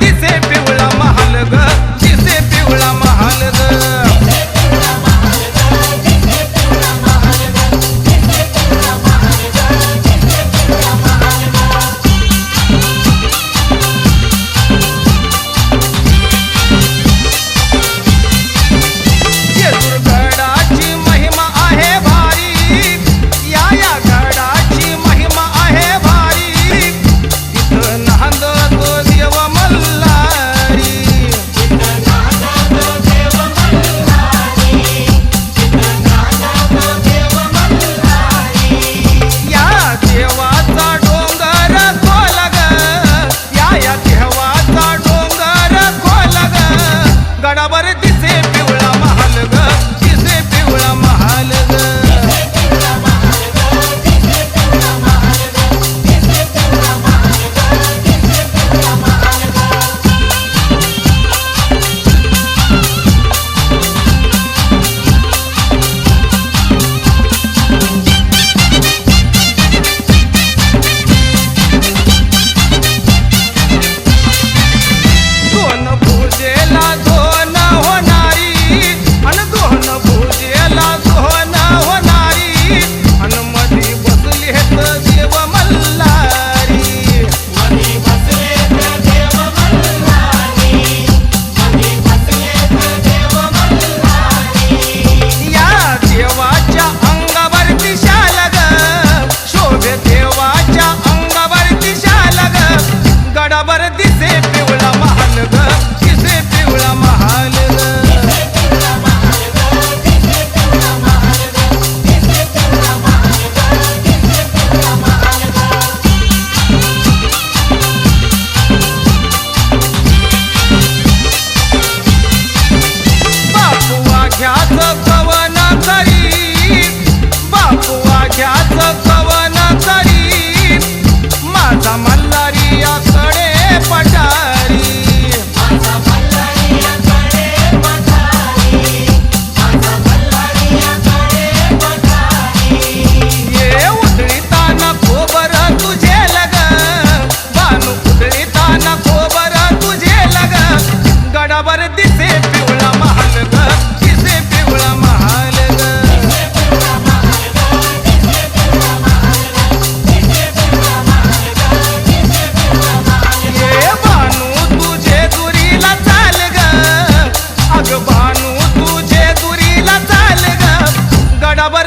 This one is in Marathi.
दिसे पिवळा महाल ग. गडावर दिसे पिवळा महाल ग दिसे पिवळा महाल झाडावर दिसे पिवळा महाल ग. दिसे पिवळा महाल बापू आख्याच पवना तरी बापू आख्याच मल्हारी या पटा আবার